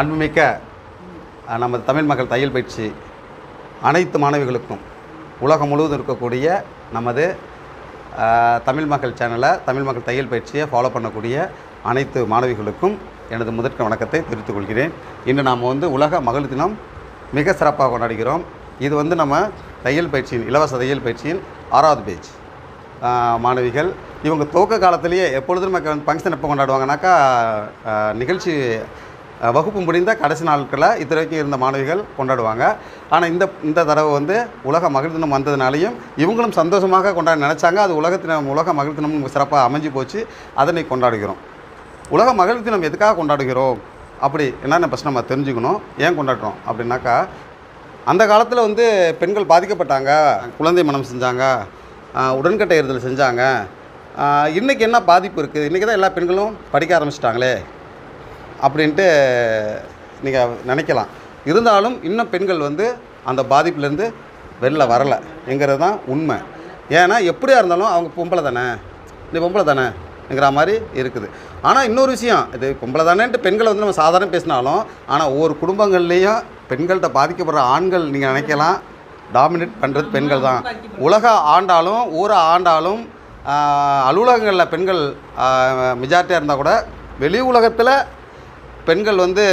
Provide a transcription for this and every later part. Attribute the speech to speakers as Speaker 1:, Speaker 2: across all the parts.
Speaker 1: அன்புமிக்க நமது தமிழ் மக்கள் தையல் பயிற்சி அனைத்து மாணவிகளுக்கும் உலகம் முழுவதும் இருக்கக்கூடிய நமது தமிழ் மக்கள் சேனலை தமிழ் மக்கள் தையல் பயிற்சியை ஃபாலோ பண்ணக்கூடிய அனைத்து மாணவிகளுக்கும் எனது முதற்க வணக்கத்தை தெரிவித்துக் கொள்கிறேன். இன்று நாம் வந்து உலக மகளிர் தினம் மிக சிறப்பாக கொண்டாடுகிறோம். இது வந்து நம்ம தையல் பயிற்சியின் இலவச தையல் பயிற்சியின் ஆறாவது பேஜ் மாணவிகள் இவங்க துவக்க காலத்திலேயே எப்பொழுதும் ஃபங்க்ஷன் எப்போ கொண்டாடுவாங்கனாக்கா நிகழ்ச்சி வகுப்பு முடிந்த கடைசி நாட்களில் இது வரைக்கும் இருந்த மாணவிகள் கொண்டாடுவாங்க. ஆனால் இந்த இந்த தடவை வந்து உலக மகளிர் தினம் வந்ததுனாலையும் இவங்களும் சந்தோஷமாக கொண்டாட நினச்சாங்க. அது உலகத்தினம் உலக மகளிர் தினம் சிறப்பாக அமைஞ்சு போச்சு. அதனை கொண்டாடுகிறோம். உலக மகளிர் தினம் எதுக்காக கொண்டாடுகிறோம்? அப்படி என்னென்ன ஃபஸ்ட் நம்ம தெரிஞ்சுக்கணும். ஏன் கொண்டாடுறோம்? அப்படின்னாக்கா அந்த காலத்தில் வந்து பெண்கள் பாதிக்கப்பட்டாங்க. குழந்தை மனம் செஞ்சாங்க. உடன்கட்டை ஏறுதல் செஞ்சாங்க. இன்றைக்கி என்ன பாதிப்பு இருக்குது இன்றைக்கி தான் எல்லா பெண்களும் படிக்க ஆரம்பிச்சிட்டாங்களே. அப்படின்ட்டு நீங்கள் நினைக்கலாம். இருந்தாலும் இன்னும் பெண்கள் வந்து அந்த பாதிப்புலேருந்து வெளில வரலை என்கிறது தான் உண்மை. ஏன்னா எப்படியா இருந்தாலும் அவங்க பொம்பளை தானே? நீ பொம்பளை தானேங்கிற மாதிரி இருக்குது. ஆனால் இன்னொரு விஷயம் இது பொம்பளை தானேன்ட்டு பெண்களை வந்து நம்ம சாதாரண பேசினாலும் ஆனால் ஒவ்வொரு குடும்பங்கள்லேயும் பெண்கள்கிட்ட பாதிக்கப்படுற ஆண்கள் நீங்கள் நினைக்கலாம். டாமினேட் பண்ணுறது பெண்கள் தான். உலக ஆண்டாலும் ஊரை ஆண்டாலும் அலுவலகங்களில் பெண்கள் மெஜாரிட்டியாக இருந்தால் கூட வெளி உலகத்தில் பெண்கள் வந்து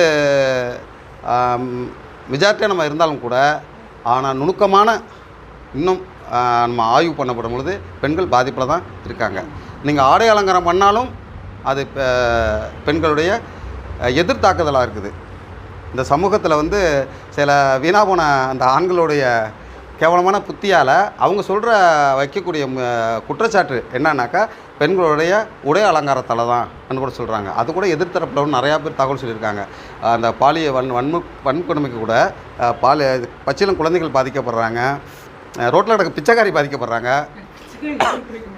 Speaker 1: மெஜாரிட்டியாக நம்ம இருந்தாலும் கூட ஆனால் நுணுக்கமான இன்னும் நம்ம ஆய்வு பண்ணப்படும் பொழுது பெண்கள் பாதிப்பில் தான் இருக்காங்க. நீங்கள் ஆடை அலங்காரம் பண்ணாலும் அது பெண்களுடைய எதிர்த்தாக்குதலாக இருக்குது. இந்த சமூகத்தில் வந்து சில வீணா போன அந்த ஆண்களுடைய கேவலமான புத்தியால் அவங்க சொல்கிற வைக்கக்கூடிய குற்றச்சாட்டு என்னன்னாக்கா பெண்களுடைய உடை அலங்காரத்தால் தான் கூட சொல்கிறாங்க அது கூட எதிர்த்தரப்பில் நிறையா பேர் தகவல் சொல்லியிருக்காங்க. அந்த பாலிய வன் வன்மு வன்கொடுமைக்கு கூட அஹ், பாலி பச்சிலம் குழந்தைகள் பாதிக்கப்படுறாங்க. ரோட்டில் நடக்க பிச்சைக்காரி பாதிக்கப்படுறாங்க.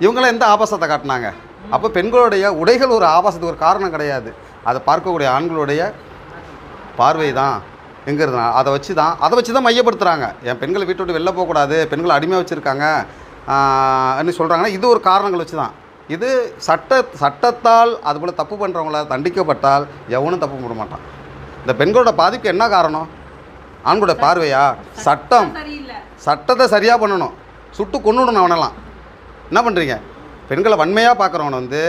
Speaker 1: இவங்களாம் எந்த ஆபாசத்தை காட்டினாங்க? அப்போ பெண்களுடைய உடைகள் ஒரு ஆபாசத்துக்கு ஒரு காரணம் கிடையாது. அதை பார்க்கக்கூடிய ஆண்களுடைய பார்வை தான் எங்கிறதுனா அதை வச்சு தான் அதை வச்சு தான் மையப்படுத்துகிறாங்க என் பெண்களை வீட்டை விட்டு வெளில போகக்கூடாது பெண்களை அடிமையாக வச்சுருக்காங்க அப்படின்னு சொல்கிறாங்கன்னா இது ஒரு காரணங்கள் வச்சு தான். இது சட்ட சட்டத்தால் அதுபோல் தப்பு பண்ணுறவங்கள தண்டிக்கப்பட்டால் எவனும் தப்பு பண்ண மாட்டான். இந்த பெண்களோட பாதிப்பு என்ன காரணம்? ஆண்களோட பார்வையா? சட்டம். சட்டத்தை சரியாக பண்ணணும். சுட்டு கொண்டுடணும் அவனெல்லாம். என்ன பண்ணுறீங்க பெண்களை வன்மையாக பார்க்குறவனை வந்து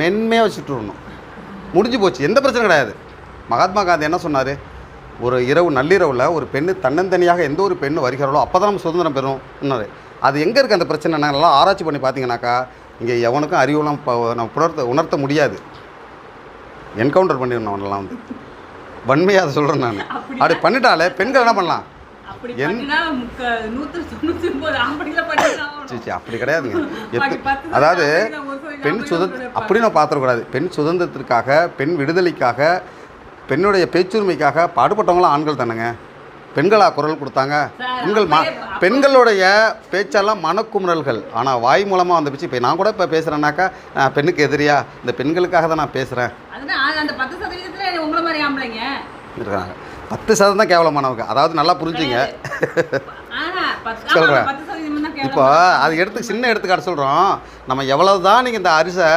Speaker 1: மென்மையாக வச்சுட்டு விடணும் முடிஞ்சு போச்சு. எந்த பிரச்சனை கிடையாது. மகாத்மா காந்தி என்ன சொன்னார்? ஒரு இரவு நள்ளிரவில் ஒரு பெண்ணு தன்னந்தனியாக எந்த ஒரு பெண்ணு வருகிறாளோ அப்போ தான் நம்ம சுதந்திரம் பெறும்னாரு அது எங்கே இருக்குது அந்த பிரச்சனை? நாங்கள் நல்லா ஆராய்ச்சி பண்ணி பார்த்தீங்கன்னாக்கா இங்கே எவனுக்கும் அறிவுலாம் நம்ம உணர்த்த உணர்த்த முடியாது. என்கவுண்டர் பண்ணிடணும் அவனெல்லாம் வந்து. வன்மையாக அதை சொல்கிறேன் நான். அப்படி பண்ணிட்டாலே பெண்கள் என்ன பண்ணலாம்?
Speaker 2: அப்படி
Speaker 1: கிடையாதுங்க அதாவது பெண்
Speaker 2: கொடுப்பாங்க.
Speaker 1: அப்படி நம்ம பார்த்துடக்கூடாது. பெண் சுதந்திரத்திற்காக பெண் விடுதலைக்காக பெண்ணுடைய பேச்சுரிமைக்காக பாடுபட்டவங்களாம் ஆண்கள் தானேங்க? பெண்களா குரல் கொடுத்தாங்க. பெண்கள் மா பெண்களுடைய பேச்செல்லாம் மனக்குமுறல்கள். ஆனால் வாய் மூலமாக வந்த பேச்சு இப்போ நான் கூட இப்போ பேசுகிறேன்னாக்கா நான் பெண்ணுக்கு எதிரியா? இந்த பெண்களுக்காக தான் நான் பேசுகிறேன் இருக்காங்க. பத்து சதம் தான் கேவலமானவங்க. அதாவது நல்லா புரிஞ்சுங்க.
Speaker 2: சதவீதம் தான்
Speaker 1: இப்போ. அது எடுத்து சின்ன எடுத்துக்காட்டு சொல்கிறோம் நம்ம எவ்வளவு தான் நீங்கள் இந்த அரிசை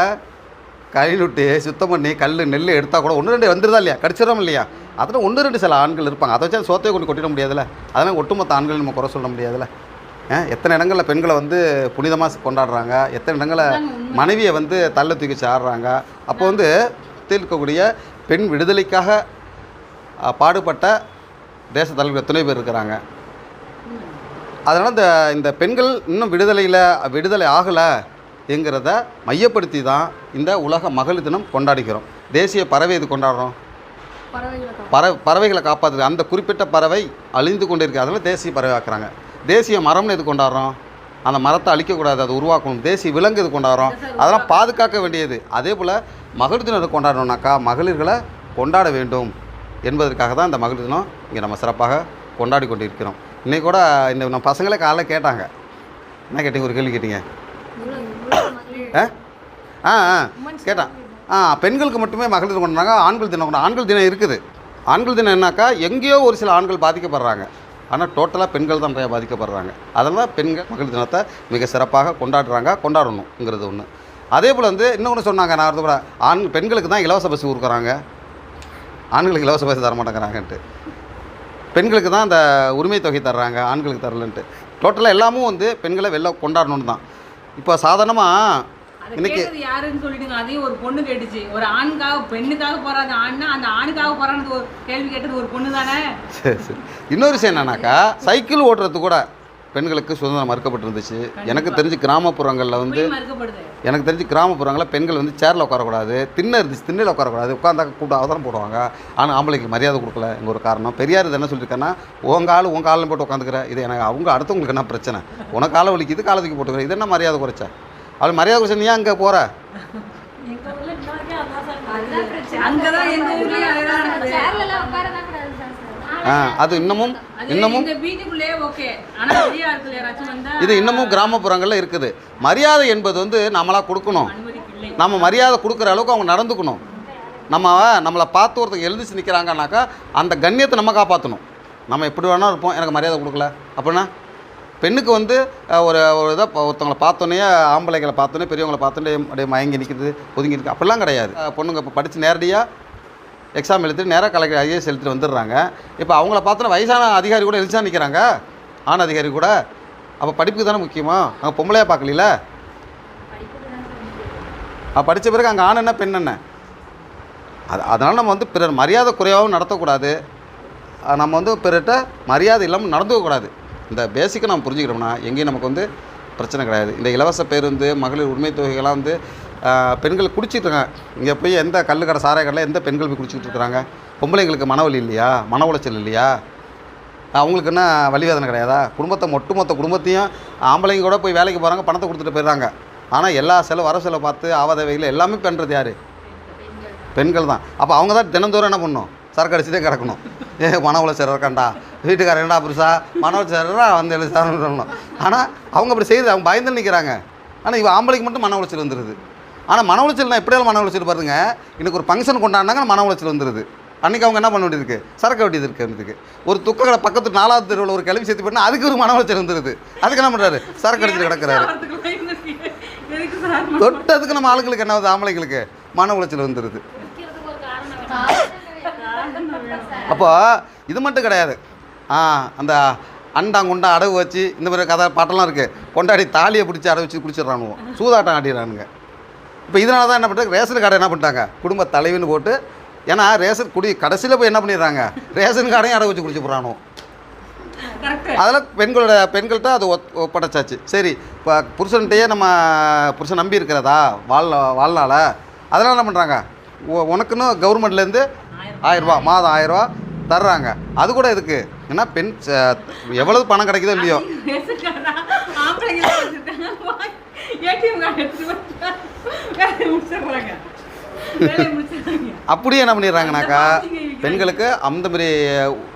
Speaker 1: கழிவிட்டு சுத்தம் பண்ணி கல் நெல் எடுத்தால் கூட ஒன்று ரெண்டு வந்துருதா இல்லையா? கடிச்சிடறோம் இல்லையா? அதில் ஒன்று ரெண்டு சில ஆண்கள் இருப்பாங்க. அதை வச்சு சோத்தையை கொண்டு கொட்டிட முடியாதுல்ல? அதனால் ஒட்டுமொத்த ஆண்கள் நம்ம குறை சொல்ல முடியாதுல்ல? எத்தனை இடங்களில் பெண்களை வந்து புனிதமாக கொண்டாடுறாங்க? எத்தனை இடங்களில்
Speaker 2: உண்மை.
Speaker 1: மனைவியை வந்து தள்ள தூக்கி சாடுறாங்க அப்போ வந்து இருக்கக்கூடிய பெண் விடுதலைக்காக பாடுபட்ட தேச தலைவர் துணை பேர் இருக்கிறாங்க. அதனால் இந்த இந்த பெண்கள் இன்னும் விடுதலையில் விடுதலை ஆகலை என்கிறத மையப்படுத்தி தான் இந்த உலக மகளிர் தினம் கொண்டாடுகிறோம். தேசிய பறவை இது கொண்டாடுறோம்? பற பறவைகளை காப்பாற்றுது அந்த குறிப்பிட்ட பறவை அழிந்து கொண்டு இருக்கு அதனால் தேசிய பறவை ஆக்குறாங்க தேசிய மரம்னு இது கொண்டாடுறோம்? அந்த மரத்தை அழிக்கக்கூடாது அதை உருவாக்கணும். தேசிய விலங்கு இது கொண்டாடுறோம்? அதெல்லாம் பாதுகாக்க வேண்டியது. அதே போல் மகளிர் தினம் எது கொண்டாடணும்னாக்கா மகளிர்களை கொண்டாட வேண்டும் என்பதற்காக தான் இந்த மகளிர் தினம் இங்கே நம்ம சிறப்பாக கொண்டாடி கொண்டிருக்கிறோம். இன்றைக்கி கூட இந்த நம்ம பசங்களே காலைல கேட்டாங்க. என்ன கேட்டீங்க? ஒரு கேள்வி கேட்டீங்க. ஆ ஆ கேட்டான். பெண்களுக்கு மட்டுமே மகளிர் கொண்டாடுறாங்க ஆண்கள் தினம் கொண்டா ஆண்கள் தினம் இருக்குது. ஆண்கள் தினம் என்னாக்கா எங்கேயோ ஒரு சில ஆண்கள் பாதிக்கப்படுறாங்க. ஆனால் டோட்டலாக பெண்கள் தான் நிறையா பாதிக்கப்படுறாங்க. அதனால் பெண்கள் மகளிர் தினத்தை மிக சிறப்பாக கொண்டாடுறாங்க கொண்டாடணுங்கிறது ஒன்று அதே போல் வந்து இன்னொன்று சொன்னாங்க நான் கூட ஆண் பெண்களுக்கு தான் இலவச பஸ் கொடுக்குறாங்க. ஆண்களுக்கு இலவச பஸ் தர மாட்டேங்கிறாங்கன்ட்டு. பெண்களுக்கு தான் அந்த உரிமை தொகை தர்றாங்க ஆண்களுக்கு தரலன்ட்டு. டோட்டலாக எல்லாமும் வந்து பெண்களை வெளில கொண்டாடணும்னு தான். இப்போ சாதாரணமாக
Speaker 2: அதை
Speaker 1: இன்னைக்கு
Speaker 2: கேட்டது யாருன்னு சொல்லிடுங்க. அதையும் ஒரு பொண்ணு கேட்டுச்சு. ஒரு ஆணுக்காக பெண்ணுக்காக போறாது ஆண்னா அந்த ஆணுக்காக போறானது ஒரு கேள்வி கேட்டது ஒரு பொண்ணு தானே?
Speaker 1: சரி சரி. இன்னொரு விஷயம் என்னன்னாக்கா சைக்கிள் ஓட்டுறது கூட பெண்களுக்கு சுதந்திரம் மறுக்கப்பட்டிருந்துச்சு. எனக்கு தெரிஞ்சு கிராமப்புறங்களில் வந்து எனக்கு தெரிஞ்சு கிராமப்புறங்களில் பெண்கள் வந்து சேரில் உட்காரக்கூடாது திண்ணை இருந்துச்சு திண்ணையில் உட்காரக்கூடாது உட்காந்தா கூப்பிட்டு அவதாரம் போடுவாங்க. ஆனால் ஆம்பளைக்கு மரியாதை கொடுக்கல இங்கே ஒரு காரணம். பெரியார் இது என்ன சொல்லியிருக்காருன்னா உங்க ஆள் உங்கள் ஆளுன்னு போட்டு உட்காந்துக்கிற இது எனக்கு அவங்க அடுத்தவங்களுக்கு என்ன பிரச்சனை? உனக்கு காலை வலிக்குது காலை தூக்கி போட்டுக்கிற இது என்ன மரியாதை குறைச்ச? அவள் மரியாதை குறைச்ச நீ ஏன் அங்கே போகிற அது இன்னமும் இன்னமும்? இது இன்னமும் கிராமப்புறங்களில் இருக்குது. மரியாதை என்பது வந்து நம்மளாக கொடுக்கணும். நம்ம மரியாதை கொடுக்குற அளவுக்கு அவங்க நடந்துக்கணும். நம்ம நம்மளை பார்த்து ஒருத்தங்க எழுந்திச்சு நிற்கிறாங்கனாக்கா அந்த கண்ணியத்தை நம்ம காப்பாற்றணும் நம்ம எப்படி வேணாலும் இருப்போம். எனக்கு மரியாதை கொடுக்கல. அப்படின்னா பெண்ணுக்கு வந்து ஒரு ஒரு இதை ஒருத்தவங்களை பார்த்தோன்னே ஆம்பளைங்களை பார்த்தோன்னே பெரியவங்களை பார்த்தோன்னே அப்படியே மயங்கி நிற்கிறது ஒதுங்கி இருக்குது அப்படிலாம் கிடையாது. பொண்ணுங்க இப்போ படித்து நேரடியாக எக்ஸாம் எழுதிட்டு நேராக கலெக்டர் ஐஏஎஸ் எழுத்துட்டு வந்துடுறாங்க. இப்போ அவங்கள பார்த்தோன்னா வயசான அதிகாரி கூட எழுச்சா நிற்கிறாங்க ஆண் அதிகாரி கூட. அப்போ படிப்புக்கு தானே முக்கியமா? அங்கே பொம்பளையாக பார்க்கல படித்த பிறகு அங்கே ஆண் என்ன பெண் என்ன? அது அதனால் நம்ம வந்து பிறர் மரியாதை குறைவாகவும் நடத்தக்கூடாது. நம்ம வந்து பிறர்கிட்ட மரியாதை இல்லாமல் நடந்துக்கக்கூடாது. இந்த பேசிக்கை நம்ம புரிஞ்சுக்கிறோம்னா எங்கேயும் நமக்கு வந்து பிரச்சனை கிடையாது. இந்த இலவச பேருந்து மகளிர் உரிமை தொகைகள்லாம் வந்து பெண்கள் குடிச்சிட்டு இருக்காங்க. இங்கே போய் எந்த கல்லு கடை சாராய கடையில் எந்த பெண்கள் போய் குடிச்சிட்டு இருக்கிறாங்க பொம்பளைங்களுக்கு மனவலி இல்லையா? மன உளைச்சல் இல்லையா? அவங்களுக்கு என்ன வழிவேதனை கிடையாதா? குடும்பத்தை ஒட்டுமொத்த குடும்பத்தையும் ஆம்பளைங்க கூட போய் வேலைக்கு போகிறாங்க பணத்தை கொடுத்துட்டு போயிடுறாங்க. ஆனால் எல்லா செலவு வர செலவு பார்த்து ஆவாதவையில் எல்லாமே பண்ணுறது யார்? பெண்கள் தான். அப்போ அவங்க தான் தினந்தோறும் என்ன பண்ணும்? சரக்கு அடிச்சுட்டே கிடக்கணும். ஏ மன உளைச்சல் இருக்காண்டா? வீட்டுக்காரர் என்னடா புருஷா? மன உளைச்சல்ரா வந்து எழுதி சொல்லணும். ஆனால் அவங்க அப்படி செய்யுது அவங்க பயந்து நிற்கிறாங்க ஆனால் இவ ஆம்பளைக்கு மட்டும் மன உளைச்சல் வந்துடுது ஆனால் மன உளைச்சல்னா எப்படியாலும் மன உளைச்சல் பாருங்க. இன்னைக்கு ஒரு ஃபங்க்ஷன் கொண்டாடினாங்க மன உளைச்சல் வந்துடுது அன்றைக்கி அவங்க என்ன பண்ண வேண்டியது இருக்குது சரக்கு வேண்டியது இருக்குது அதுக்கு ஒரு துக்க கடை பக்கத்து நாலாவது தெருவில் ஒரு கிளம்பி சேர்த்து பண்ணால் அதுக்கு ஒரு மன உளைச்சல் வந்துடுது அதுக்கு என்ன பண்ணுறாரு சரக்கு அடிச்சுட்டு கிடக்குறாரு. தொட்டதுக்கு நம்ம ஆளுங்களுக்கு என்ன ஆகுது? ஆம்பளைங்களுக்கு மன உளைச்சல் வந்துடுது அப்போ இது மட்டும் கிடையாது. ஆ அந்த அண்டாங்குண்டா அடவு வச்சு இந்த மாதிரி கதை பாட்டெல்லாம் இருக்குது கொண்டாடி தாலியை பிடிச்சி அடவு வச்சு குடிச்சிடுறானுவோம் சூதாட்டம் ஆடிடுறானுங்க. இப்போ இதனால தான் என்ன பண்ணுறாங்க ரேஷன் கார்டை என்ன பண்ணிட்டாங்க? குடும்ப தலைவின்னு போட்டு ஏன்னா ரேஷன் குடி கடைசியில் போய் என்ன பண்ணிடுறாங்க? ரேஷன் கார்டையும் அடவு வச்சு குடிச்சு
Speaker 2: கரெக்ட்.
Speaker 1: அதில் பெண்களோட பெண்கள்கிட்ட அது ஒப்படைச்சாச்சு. சரி இப்போ புருஷன்கிட்டயே நம்ம புருஷன் நம்பி இருக்கிறதா? வாழ் வாழ்நாள? அதெல்லாம் என்ன பண்ணுறாங்க உனக்குன்னு கவர்மெண்ட்லேருந்து ஆயிரரூபா மாதம் ஆயிரரூபா தர்றாங்க. அது கூட எதுக்கு? ஏன்னா பெண் ச- எவ்வளவு பணம் கிடைக்குதோ இல்லையோ. அப்படியே என்ன பண்ணிடுறாங்கனாக்கா பெண்களுக்கு அந்த மாதிரி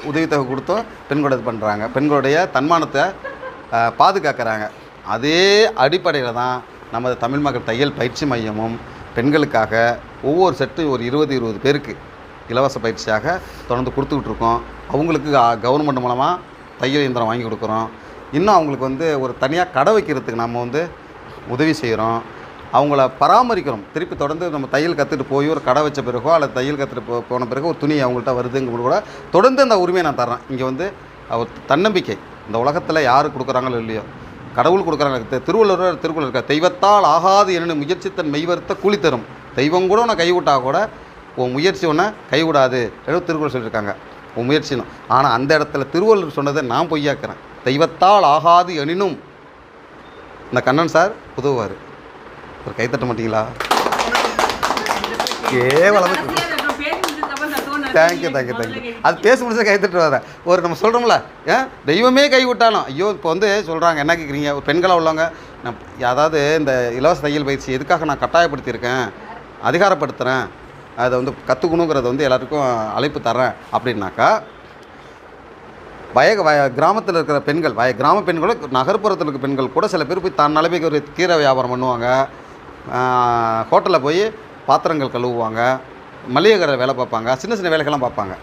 Speaker 1: உதவித்தொகை கொடுத்தும் பெண்களோட இது பண்ணுறாங்க பெண்களுடைய தன்மானத்தை பாதுகாக்கிறாங்க. அதே அடிப்படையில் தான் நமது தமிழ் மக்கள் தையல் பயிற்சி மையமும் பெண்களுக்காக ஒவ்வொரு செட்டு ஒரு இருபது இருபது பேருக்கு இலவச பயிற்சியாக தொடர்ந்து கொடுத்துக்கிட்டு இருக்கோம் அவங்களுக்கு கவர்மெண்ட் மூலமாக தையல் இயந்திரம் வாங்கி கொடுக்குறோம். இன்னும் அவங்களுக்கு வந்து ஒரு தனியாக கடை வைக்கிறதுக்கு நம்ம வந்து உதவி செய்கிறோம் அவங்கள பராமரிக்கிறோம். திருப்பி தொடர்ந்து நம்ம தையல் கற்றுட்டு போய் ஒரு கடை வச்ச பிறகோ அல்லது தையல் கற்றுட்டு போ போன பிறகு ஒரு துணி அவங்கள்ட்ட வருதுங்கிறது கூட தொடர்ந்து அந்த உரிமையை நான் தர்றேன். இங்கே வந்து அவர் தன்னம்பிக்கை. இந்த உலகத்தில் யார் கொடுக்குறாங்களோ இல்லையோ கடவுள் கொடுக்குறாங்க திருவள்ளுவர் திருக்குறள் இருக்க தெய்வத்தால் ஆகாது என்ன முயற்சித்தன் மெய்வர்த்த கூலி தரும். தெய்வம் கூட உன்னை கைவிட்டால் கூட உன் முயற்சி ஒன்றை கைவிடாது ஏதோ திருக்குறள் சொல்லியிருக்காங்க. உன் முயற்சினும் ஆனால் அந்த இடத்துல திருவள்ளுவர் சொன்னதை நான் பொய்யாக்குறேன். தெய்வத்தால் ஆகாது எனினும். இந்த கண்ணன் சார் உதவுவார். ஒரு கைத்தட்ட மாட்டீங்களா? கேவலமாக தேங்க்யூ தேங்க்யூ தேங்க்யூ அது பேச முடிச்சா கைத்தட்டு வர ஒரு நம்ம சொல்கிறோம்ல ஏன் தெய்வமே கை விட்டாலும் ஐயோ இப்போ வந்து சொல்கிறாங்க என்ன கேட்குறீங்க ஒரு பெண்களாக உள்ளவங்க நான் அதாவது இந்த இலவச தையல் பயிற்சி எதுக்காக நான் கட்டாயப்படுத்தியிருக்கேன்? அதிகாரப்படுத்துகிறேன் அதை வந்து கற்றுக்கணுங்கிறத வந்து எல்லாருக்கும் அழைப்பு தரேன் அப்படின்னாக்கா வய வய கிராமத்தில் இருக்கிற பெண்கள் வய கிராம பெண்களும் நகர்ப்புறத்தில் இருக்கிற பெண்கள் கூட சில பேர் போய் தன் நிலைமைக்கு ஒரு கீரை வியாபாரம் பண்ணுவாங்க. ஹோட்டலில் போய் பாத்திரங்கள் கழுவுவாங்க மளிகை கடை வேலை பார்ப்பாங்க சின்ன சின்ன வேலைகள்லாம் பார்ப்பாங்க.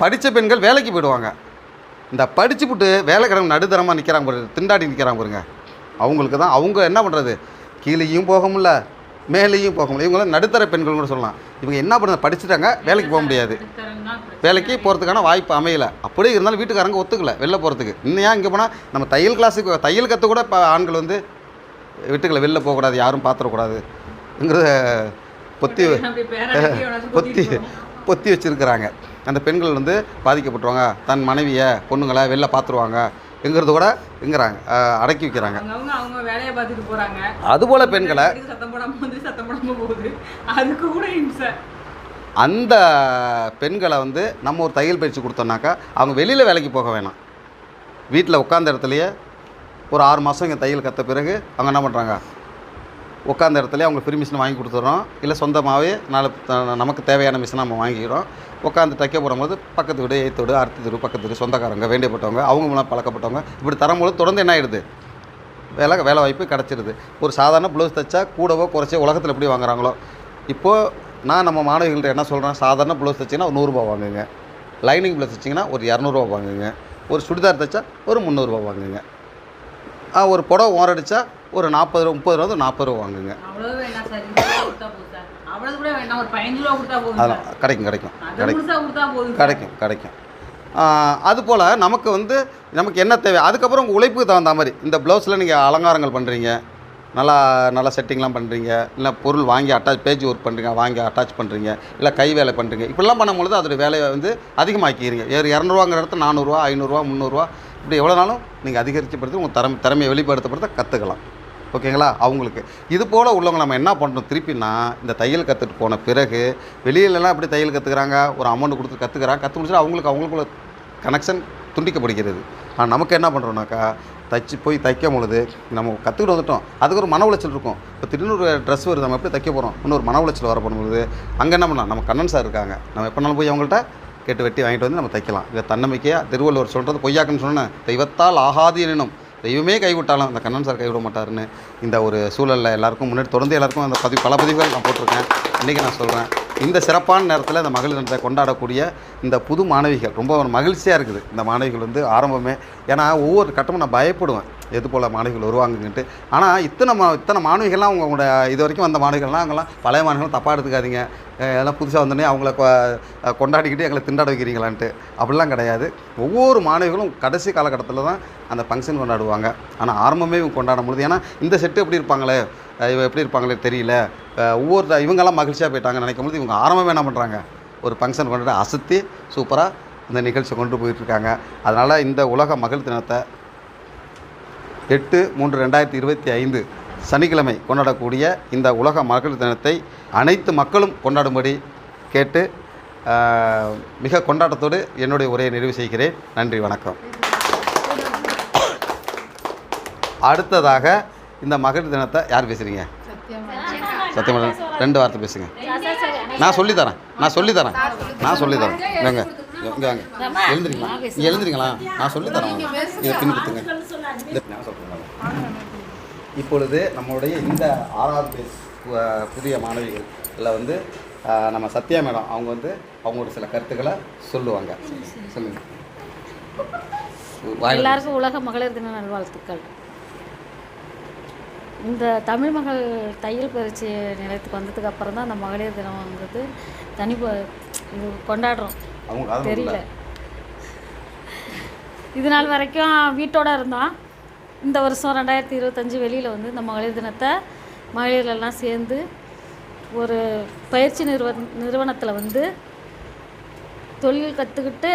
Speaker 1: படித்த பெண்கள் வேலைக்கு போயிடுவாங்க. இந்த படிச்சுப்புட்டு வேலை கிடங்கு நடுத்தரமாக நிற்கிறாங்க பாருங்க திண்டாடி நிற்கிறாங்க பாருங்க. அவங்களுக்கு தான் அவங்க என்ன பண்ணுறது கீழேயும் போக முடில மேலேயும் போக முடியும் இவங்களாம் நடுத்தர பெண்கள் கூட சொல்லலாம். இவங்க என்ன பண்ண படிச்சுட்டாங்க வேலைக்கு போக முடியாது. வேலைக்கு போகிறதுக்கான வாய்ப்பு அமையல. அப்படியே இருந்தாலும் வீட்டுக்காரங்க ஒத்துக்கல வெளில போகிறதுக்கு இன்னும் இங்கே போனால் நம்ம தையல் கிளாஸுக்கு தையல் கற்று கூட இப்போ ஆண்கள் வந்து வீட்டுக்குள்ள வெளில போகக்கூடாது யாரும் பார்த்துடக்கூடாதுங்கிறத பொத்தி பொத்தி. பொத்தி வச்சுருக்கிறாங்க. அந்த பெண்கள் வந்து பாதிக்கப்பட்டுருவாங்க. தன் மனைவியை பொண்ணுங்களை வெளில பார்த்துருவாங்க எங்கிறது கூட எங்கிறாங்க அடக்கி வைக்கிறாங்க.
Speaker 2: அவங்க வேலையை பார்த்துட்டு
Speaker 1: அதுபோல் பெண்களை
Speaker 2: வீட்டுக்கு சத்தம் போடாம வந்து சத்தம் போடாம போகுது. அதுக்கு கூட இம்சை.
Speaker 1: அந்த பெண்களை வந்து நம்ம ஒரு தையல் பயிற்சி கொடுத்தோம்னாக்கா அவங்க வெளியில் வேலைக்கு போக வேணாம். வீட்டில் உட்காந்த இடத்துலையே ஒரு ஆறு மாதம் இங்கே தையல் கற்ற பிறகு அவங்க என்ன பண்ணுறாங்க உட்காந்த இடத்துல அவங்க ஃப்ரீ மிஷின் வாங்கி கொடுத்துட்றோம். இல்லை சொந்தமாகவே நாலு நமக்கு தேவையான மிஷினை நம்ம வாங்கிக்கிறோம். உட்காந்து தைக்க போடும்போது பக்கத்து வீடு எய்த்து வீடு அடுத்த வீடு பக்கத்து வீடு சொந்தக்காரங்க வேண்டியப்பட்டவங்க அவங்க மூலம் பழக்கப்பட்டவங்க. இப்படி தரும்போது தொடர்ந்து என்ன ஆகிடுது வேலை வேலை வாய்ப்பு கிடச்சிடுது ஒரு சாதாரண ப்ளவுஸ் தைச்சா கூடவோ குறைச்சோ உலகத்தில் எப்படி வாங்குறாங்களோ? இப்போது நான் நம்ம மாணவிகள்கிட்ட என்ன சொல்கிறேன் சாதாரண ப்ளவுஸ் தைச்சிங்கன்னா ஒரு நூறுரூபா வாங்குங்க. லைனிங் ப்ளவுஸ் தைச்சிங்கன்னா ஒரு இரநூறுவா வாங்குங்க. ஒரு சுடிதார் தைச்சா ஒரு முந்நூறுரூவா வாங்குங்க. ஒரு புடவை ஓரடிச்சா ஒரு நாற்பது ரூபா முப்பது ரூபா நாற்பது ரூபா வாங்குங்க.
Speaker 2: ஒரு
Speaker 1: அதெல்லாம் கிடைக்கும் கிடைக்கும் கிடைக்கும். கிடைக்கும் கிடைக்கும். அதுபோல் நமக்கு வந்து நமக்கு என்ன தேவை? அதுக்கப்புறம் உங்கள் உழைப்புக்கு தகுந்த மாதிரி இந்த ப்ளவுஸில் நீங்கள் அலங்காரங்கள் பண்ணுறீங்க நல்லா நல்லா செட்டிங்லாம் பண்ணுறீங்க இல்லை பொருள் வாங்கி அட்டாச் பேஜ் ஒர்க் பண்ணுறீங்க வாங்கி அட்டாச் பண்ணுறீங்க இல்லை கை வேலை பண்ணுறீங்க இப்படிலாம் பண்ணும்பொழுது அதோடைய வேலையை வந்து அதிகமாக்கிக்கிறீங்க. வேறு இரநூறுவாங்கிற இடத்துல நானூறுரூவா ஐநூறுரூவா முந்நூறுரூவா இப்படி எவ்வளோ நாளும் நீங்கள் அதிகரிக்கப்படுத்தி உங்கள் திறமை திறமையை வெளிப்படுத்தப்படுத்த கற்றுக்கலாம். ஓகேங்களா? அவங்களுக்கு. இது போல் உள்ளவங்க நம்ம என்ன பண்ணுறோம்? திருப்பினா இந்த தையல் கற்றுட்டு போன பிறகு வெளியிலலாம் எப்படி தையல் கற்றுக்குறாங்க? ஒரு அமௌண்ட் கொடுத்து கற்றுக்குறாங்க. கற்று முடிச்சுட்டு அவங்களுக்கு அவங்களுக்குள்ள கனெக்ஷன் துண்டிக்கப்படுகிறது. ஆனால் நமக்கு என்ன பண்ணுறோம்னாக்கா தைச்சி போய் தைக்கும் பொழுது நம்ம கற்றுக்கிட்டு வந்துட்டோம். அதுக்கு ஒரு மன உளைச்சல் இருக்கும். இப்போ திடீர்னு ஒரு ட்ரெஸ் வருது நம்ம எப்படி தைக்க போகிறோம்? இன்னொரு மன உளைச்சல் வர பண்ணும்போது அங்கே என்ன பண்ணலாம்? நம்ம கண்ணன் சார் இருக்காங்க. நம்ம எப்போனாலும் போய் அவங்கள்ட்ட கேட்டு வெட்டி வாங்கிட்டு வந்து நம்ம தைக்கலாம். இதை தன்னம்பிக்கையாக திருவள்ளுவர் சொல்கிறது பொய்யாக்குன்னு சொன்னேன் தெய்வத்தால் ஆகாது எனினும் தெய்வமே கைவிட்டாலும் அந்த கண்ணன் சார் கைவிட மாட்டாருன்னு இந்த ஒரு சூழலில் எல்லாருக்கும் முன்னாடி தொடர்ந்து எல்லாருக்கும் அந்த பதிவு பல பதிவுகள் நான் போட்டிருக்கேன். இன்றைக்கி நான் சொல்கிறேன் இந்த சிறப்பான நேரத்தில் இந்த மகளிர் தினத்தை கொண்டாடக்கூடிய இந்த புது மாணவிகள் ரொம்ப ஒரு மகிழ்ச்சியாக இருக்குது. இந்த மாணவிகள் வந்து ஆரம்பமே ஏன்னா ஒவ்வொரு கட்டமும் நான் பயப்படுவேன். எது போல் மாணவிகள் வருவாங்கன்ட்டு ஆனால் இத்தனை மா இத்தனை மாணவிகள்லாம் அவங்களோட இது வரைக்கும் வந்த மாணவிகள்லாம் அவங்களாம் பழைய மாணவிகள் தப்பாக எடுத்துக்காதீங்க. எல்லாம் புதுசாக வந்தோடனே அவங்கள கொண்டாடிக்கிட்டு எங்களை திண்டாட வைக்கிறீங்களான்ட்டு. அப்படிலாம் கிடையாது. ஒவ்வொரு மாணவிகளும் கடைசி காலகட்டத்தில் தான் அந்த ஃபங்க்ஷன் கொண்டாடுவாங்க. ஆனால் ஆரம்பமே இவங்க கொண்டாடும் பொழுது ஏன்னா இந்த செட்டு எப்படி இருப்பாங்களே? இவ இவங்க எப்படி இருப்பாங்களே தெரியல. ஒவ்வொரு இவங்கெல்லாம் மகிழ்ச்சியாக போயிட்டாங்க நினைக்கும் பொழுது இவங்க ஆரம்பமே என்ன பண்ணுறாங்க ஒரு ஃபங்க்ஷன் கொண்டாட அசத்தி சூப்பராக இந்த நிகழ்ச்சியை கொண்டு போயிட்டுருக்காங்க அதனால் இந்த உலக மகள் தினத்தை எட்டு மூன்று ரெண்டாயிரத்தி இருபத்தி ஐந்து சனிக்கிழமை கொண்டாடக்கூடிய இந்த உலக மகளிர் தினத்தை அனைத்து மக்களும் கொண்டாடும்படி கேட்டு மிக கொண்டாட்டத்தோடு என்னுடைய உரையை நிறைவு செய்கிறேன். நன்றி வணக்கம். அடுத்ததாக இந்த மகளிர் தினத்தை யார் பேசுகிறீங்க சத்தியமாக ரெண்டு வார்த்தை பேசுங்க. நான் சொல்லித்தரேன் நான் சொல்லித்தரேன் நான் சொல்லித்தரேன். இல்லைங்க இங்கே வாங்க. எழுந்துறீங்களா இங்கே எழுந்துறீங்களா நான் சொல்லித்தரேன் உங்களுக்கு. இதை பின் சொல்றேன். இப்பொழுது நம்மளுடைய இந்த ஆறாவது பேஸ் புதிய மாணவிகள் வந்து ஆஹ், நம்ம சத்யா மேடம் அவங்க வந்து அவங்களோட சில கருத்துக்களை சொல்லுவாங்க. சொல்லுங்க. வாயில-
Speaker 3: எல்லாருக்கும் உலக மகளிர் தின நல்வாழ்த்துக்கள். இந்த தமிழ் மகள் தையல் பயிற்சி நிலையத்துக்கு வந்ததுக்கு அப்புறம் தான் அந்த மகளிர் தினம் வந்தது தனி இது கொண்டாடுறோம்.
Speaker 1: அவங்க
Speaker 3: தெரியல. இது நாள் வரைக்கும் வீட்டோட இருந்தோம் இந்த வருஷம் ரெண்டாயிரத்தி இருபத்தஞ்சு வெளியில் வந்து இந்த மகளிர் தினத்தை மகளிரெல்லாம் சேர்ந்து ஒரு பயிற்சி நிறுவ நிறுவனத்தில் வந்து தொழில் கற்றுக்கிட்டு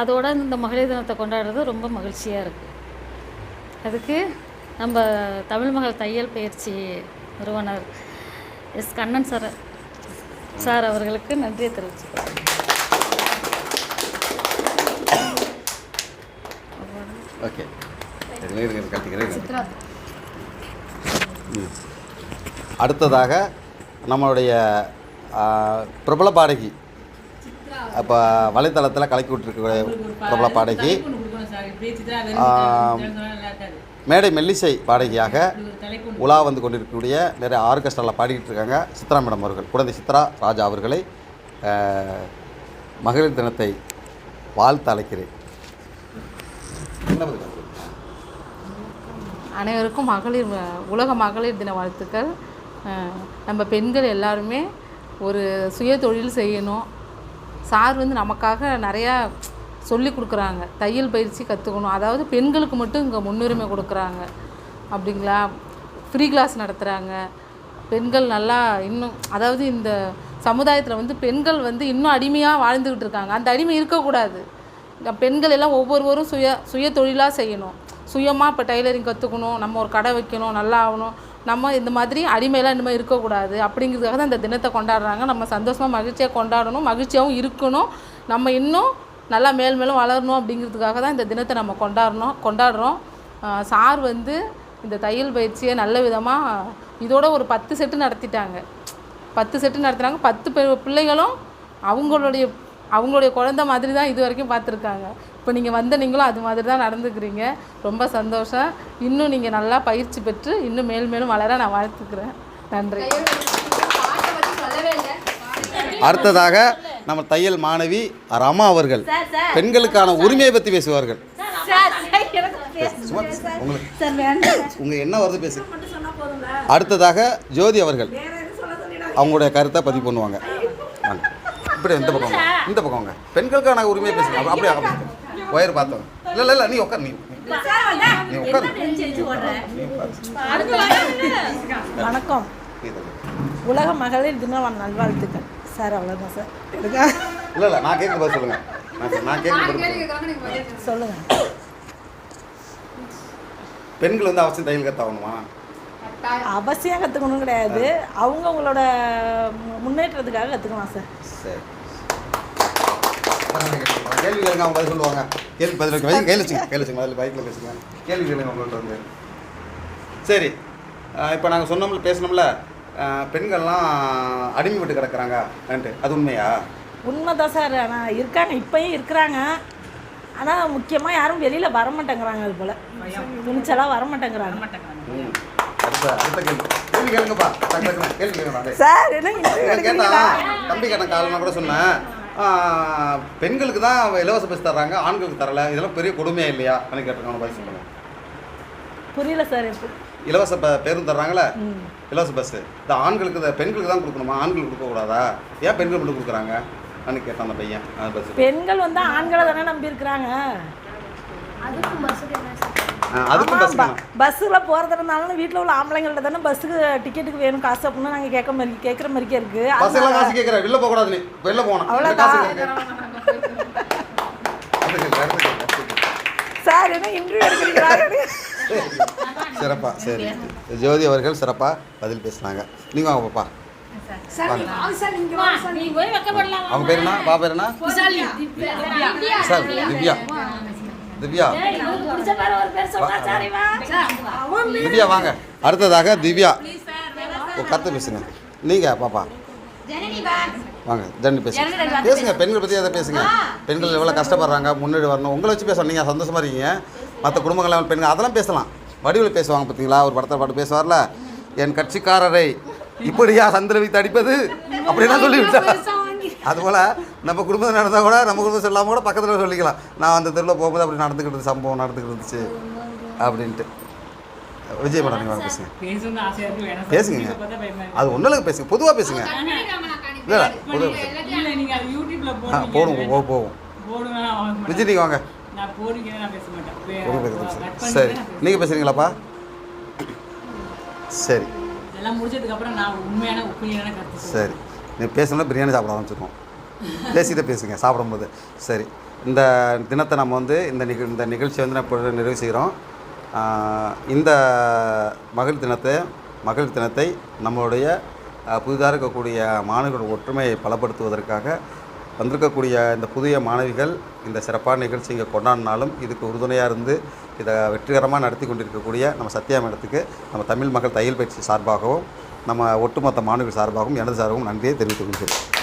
Speaker 3: அதோட இந்த மகளிர் தினத்தை கொண்டாடுறது ரொம்ப மகிழ்ச்சியாக இருக்குது அதுக்கு நம்ம தமிழ் மகள் தையல் பயிற்சி நிறுவனர் எஸ் கண்ணன் சார் சார் அவர்களுக்கு நன்றியை தெரிவிச்சுக்கிறேன்
Speaker 1: ஓகே. ம். அடுத்ததாக நம்மளுடைய பிரபல பாடகி. அப்போ வலைத்தளத்தில் கலக்கி விட்டுருக்க பிரபல பாடகி. மேடை மெல்லிசை பாடகியாக உலா வந்து கொண்டிருக்கக்கூடிய நிறைய ஆர்கெஸ்ட்ராவில் பாடிக்கிட்டு இருக்காங்க சித்ரா மேடம் அவர்கள். குழந்தை சித்ரா ராஜா அவர்களை மகளிர் தினத்தை வாழ்த்து அழைக்கிறேன். என்ன பதில்?
Speaker 4: அனைவருக்கும் மகளிர் உலக மகளிர் தின வாழ்த்துக்கள். நம்ம பெண்கள் எல்லாருமே ஒரு சுய தொழில் செய்யணும். சார் வந்து நமக்காக நிறையா சொல்லி கொடுக்குறாங்க. தையல் பயிற்சி கற்றுக்கணும் அதாவது பெண்களுக்கு மட்டும் இங்கே முன்னுரிமை கொடுக்குறாங்க. அப்படிங்களா? ஃப்ரீ கிளாஸ் நடத்துகிறாங்க பெண்கள் நல்லா இன்னும் அதாவது இந்த சமுதாயத்தில் வந்து பெண்கள் வந்து இன்னும் அடிமையாக வாழ்ந்துக்கிட்டு இருக்காங்க. அந்த அடிமை இருக்கக்கூடாது. பெண்கள் எல்லாம் ஒவ்வொருவரும் சுய சுய தொழிலாக செய்யணும். சுயமாக இப்போ டைலரிங் கற்றுக்கணும் நம்ம ஒரு கடை வைக்கணும் நல்லா ஆகணும். நம்ம இந்த மாதிரி அடிமையெல்லாம் இனிமேல் இருக்கக்கூடாது. அப்படிங்கிறதுக்காக தான் இந்த தினத்தை கொண்டாடுறாங்க. நம்ம சந்தோஷமாக மகிழ்ச்சியாக கொண்டாடணும். மகிழ்ச்சியாகவும் இருக்கணும். நம்ம இன்னும் நல்லா மேல் மேலும் வளரணும் அப்படிங்கிறதுக்காக தான் இந்த தினத்தை நம்ம கொண்டாடணும் கொண்டாடுறோம். சார் வந்து இந்த தையல் பயிற்சியை நல்ல விதமாக இதோட ஒரு பத்து செட்டு நடத்திட்டாங்க. பத்து செட்டு நடத்துனாங்க பத்து பிள்ளைகளும் அவங்களுடைய அவங்களுடைய குழந்த மாதிரி தான் இது வரைக்கும் பார்த்துருக்காங்க. இப்போ நீங்கள் வந்த நீங்களும் அது மாதிரி தான் நடந்துக்கிறீங்க. ரொம்ப சந்தோஷம். இன்னும் நீங்கள் நல்லா பயிற்சி பெற்று இன்னும் மேல் மேலும் வளர நான் வாழ்த்துக்கிறேன். நன்றி.
Speaker 1: அடுத்ததாக நம்ம தையல் மாணவி ரமா அவர்கள். பெண்களுக்கான உரிமையை பற்றி பேசுவார்கள். உங்க என்ன வருது பேசு. அடுத்ததாக ஜோதி அவர்கள். அவங்களுடைய கருத்தை பதிவு பண்ணுவாங்க. வாங்க. இப்படி இந்த பக்கம். இந்த பக்கம் வாங்க. பெண்களுக்கான உரிமையை பேசுங்க. அப்ப- அப்படியே அப்படியே ஒயர் பார்த்தவங்க இல்லை இல்லை இல்லை நீ உட்கார் நீ நீ உட்கார்.
Speaker 5: வணக்கம். உலக மகளிர் தின நல்வாழ்த்துக்கள். சார் அவ்வளோதான் சார்.
Speaker 1: இல்லை இல்லை நான் கேட்க பதில் சொல்லுங்க. நான் கேட்க.
Speaker 5: சொல்லுங்கள்
Speaker 1: பெண்கள் வந்து அவசியம் தையல் கத்தாகணுமா
Speaker 5: அவசியம் கற்றுக்கணும் கிடையாது. அவங்கவுங்களோட முன்னேற்றத்துக்காக கற்றுக்கலாம் சார்.
Speaker 1: சரி. கேள்வி கேளுங்க அவங்க பதில் சொல்லுவாங்க. கேள்வி பதில் கையில் வச்சுங்க கையில் வச்சுங்க. அதில் பைக்கில் பேசுங்க கேள்வி கேளுங்க அவங்கள்ட்ட வந்து. சரி. இப்போ நாங்கள் சொன்னோம்ல பேசினோம்ல. பெண்கள்லாம் அடிமைப்பட்டு கிடக்குறாங்க. அது உண்மையா?
Speaker 5: உண்மைதான் சார். ஆனால் இருக்காங்க. இப்பயும் இருக்கிறாங்க. ஆனால் முக்கியமாக யாரும் வெளியில் வர மாட்டேங்கிறாங்க அது போல். துணிச்சலாக வர மாட்டேங்கிறாங்க
Speaker 1: ம். அடுத்த கேள்வி கேள்வி கேளுங்கப்பா. டக்கு டக்குன்னு. கேள்வி கேளுங்க.
Speaker 5: சார்?
Speaker 1: கேட்டான் தம்பி கேட்டான் காலையில் கூட சொன்னேன். பெண்களுக்கு தான் இலவச பஸ் தர்றாங்க ஆண்களுக்கு தரல. இதெல்லாம் பெரிய கொடுமையா இல்லையா? அப்படின்னு கேட்டிருக்காங்க பதில் சொல்லுங்க.
Speaker 5: புரியல சார்
Speaker 1: இலவச ப பேருந்து தர்றாங்களே. இலவச பஸ்ஸு. இந்த ஆண்களுக்கு பெண்களுக்கு தான் கொடுக்கணுமா? ஆண்களுக்கு கொடுக்கக்கூடாதா ஏன் பெண்கள் மட்டும் கொடுக்குறாங்க? அப்படின்னு கேட்டான் அந்த பையன் அந்த பஸ்
Speaker 5: பெண்கள் வந்து ஆண்களை தானே நம்பி இருக்கிறாங்க
Speaker 1: அதுக்கும் பஸ்
Speaker 5: பஸ்ஸில் போகிறதா இருந்தாலும் வீட்டில் உள்ள ஆம்பளைங்கள்ட்ட தானே பஸ்ஸுக்கு டிக்கெட்டுக்கு வேணும் காசு அப்படின்னு நாங்கள் கேட்க மாதிரி கேட்குற மாதிரிக்கே இருக்குது
Speaker 1: பஸ் எல்லாம் காசு கேட்குற வெளில போகக்கூடாது நீ. வெளில போகணும்.
Speaker 5: அவ்வளோதான்.
Speaker 1: இருக்கு.
Speaker 5: சார் என்ன இன்டர்வியூ எடுக்கிறீங்களா?
Speaker 1: சிறப்பா சரி. ஜோதி அவர்கள் சிறப்பாக பதில் பேசுனாங்க. நீங்கள் வாங்க பாப்பா.
Speaker 3: நீ போய் வைக்கப்படலாம்.
Speaker 1: அவங்க பேர் என்ன? பா பேர் என்ன? சார் திவ்யா. திவ்யா. திவ்யா வாங்க. அடுத்ததாக திவ்யா. ஒரு கருத்து பேசுங்க. நீங்கள் பாப்பா. வாங்க ஜன்னி பேசுங்க. பேசுங்க பெண்கள் பற்றி எதை பேசுங்க? பெண்கள் எவ்வளோ கஷ்டப்படுறாங்க முன்னாடி வரணும். உங்களை வச்சு பேசணும். நீங்கள் சந்தோஷமாக இருக்கீங்க மற்ற குடும்பங்கள் பெண்கள் அதெல்லாம் பேசலாம். வடிவில் பேசுவாங்க பார்த்தீங்களா ஒரு படத்தில் பாட்டு பேசுவார்ல என் கட்சிக்காரரை இப்படியா சந்திரவித்து அடிப்பது? அப்படிலாம் சொல்லி விட்டார் அதுபோல் நம்ம குடும்பத்தில் நடந்தால் கூட நம்ம குடும்பம் சொல்லாமல் கூட பக்கத்தில் சொல்லிக்கலாம். நான் அந்த தெருவில் போகும்போது அப்படி நடந்துக்கிட்டு சம்பவம் நடந்துக்கிட்டு இருந்துச்சு அப்படின்ட்டு. விஜய் மேடம் நீங்கள் வாங்க பேசுங்க. பேசுங்க. அது ஒன்றும் பேசுங்க. பொதுவாக பேசுங்க. இல்லை பொதுவாக பேசுங்க. ஆ
Speaker 2: போடுவீங்க.
Speaker 1: போடுங்க போ போவோம். விஜய் நீங்கள் வாங்க. சரி. நீங்கள் பேசுகிறீங்களாப்பா சரி. சரி. நீ பேசணும்னா பிரியாணி சாப்பிட ஆரம்பிச்சிருக்கோம் பேசிட்டு பேசுங்க சாப்பிடும்போது. சரி இந்த தினத்தை நம்ம வந்து இந்த நிகழ் இந்த நிகழ்ச்சியை வந்து நான் நிறைவு செய்கிறோம். இந்த மகளிர் தினத்தை மகளிர் தினத்தை நம்மளுடைய புதிதாக இருக்கக்கூடிய மாணவர்களோட ஒற்றுமையை பலப்படுத்துவதற்காக வந்திருக்கக்கூடிய இந்த புதிய மாணவிகள் இந்த சிறப்பான நிகழ்ச்சி இங்கே கொண்டாடினாலும் இதுக்கு உறுதுணையாக இருந்து இதை வெற்றிகரமாக நடத்தி கொண்டிருக்கக்கூடிய நம்ம சத்யா மேடத்துக்கு நம்ம தமிழ் மக்கள் தையல் பயிற்சி சார்பாகவும் நம்ம ஒட்டுமொத்த மாணவர்கள் சார்பாகவும் எனது சார்பாகவும் நன்றியை தெரிவித்துக் கொள்கிறேன்.